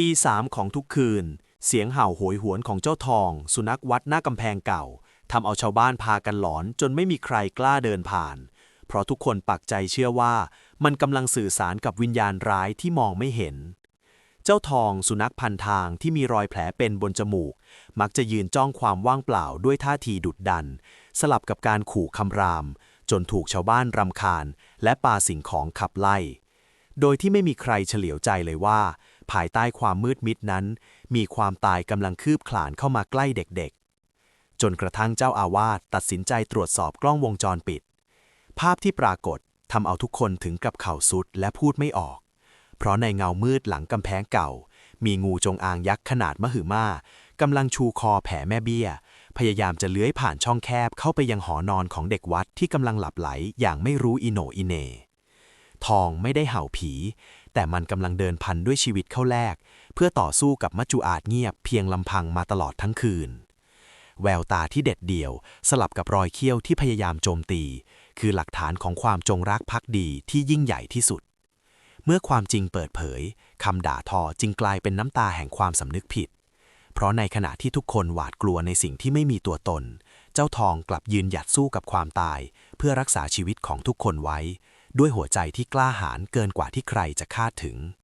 ตีสามของทุกคืน เสียงเห่าโหยหวนของเจ้าทอง สุนัขวัดหน้ากำแพงเก่าทำเอาชาวบ้านพากันหลอนจนไม่มีใครกล้าเดินผ่าน เพราะทุกคนปักใจเชื่อว่า มันกำลังสื่อสารกับวิญญาณร้ายที่มองไม่เห็น เจ้าทองสุนัขพันทางที่มีรอยแผลเป็นบนจมูก มักจะยืนจ้องความว่างเปล่าด้วยท่าทีดุดดัน สลับกับการขู่คำราม จนถูกชาวบ้านรำคาญ และปาสิ่งของขับไล่ โดยที่ไม่มีใครเฉลียวใจเลยว่า ภายใต้ความมืดมิดนั้น มีความตายกำลังคืบคลานเข้ามาใกล้เด็กๆ จนกระทั่งเจ้าอาวาสตัดสินใจตรวจสอบกล้องวงจรปิด ภาพที่ปรากฏทำเอาทุกคนถึงกับเข่าสุดและพูดไม่ออก เพราะในเงามืดหลังกำแพงเก่า มีงูจงอางยักษ์ขนาดมหึมากำลังชูคอแผ่แม่เบี้ย พยายามจะเลื้อยผ่านช่องแคบเข้าไปยังหอนอนของเด็กวัดที่กำลังหลับไหลอย่างไม่รู้อิโหนอิเน ทองไม่ได้เห่าผี แต่มันกำลังเดินพันด้วยชีวิตเข้าแลก เพื่อต่อสู้กับมัจจุอาจเงียบเพียงลำพังมาตลอดทั้งคืน แววตาที่เด็ดเดี่ยว สลับกับรอยเขี้ยวที่พยายามโจมตี คือหลักฐานของความจงรักภักดีที่ยิ่งใหญ่ที่สุด เมื่อความจริงเปิดเผยคำด่าทอจึงกลายเป็นน้ำตาแห่งความสำนึกผิด เพราะในขณะที่ทุกคนหวาดกลัวในสิ่งที่ไม่มีตัวตน เจ้าทองกลับยืนหยัดสู้กับความตาย เพื่อรักษาชีวิตของทุกคนไว้ ด้วยหัวใจที่กล้าหาญเกินกว่าที่ใครจะคาดถึง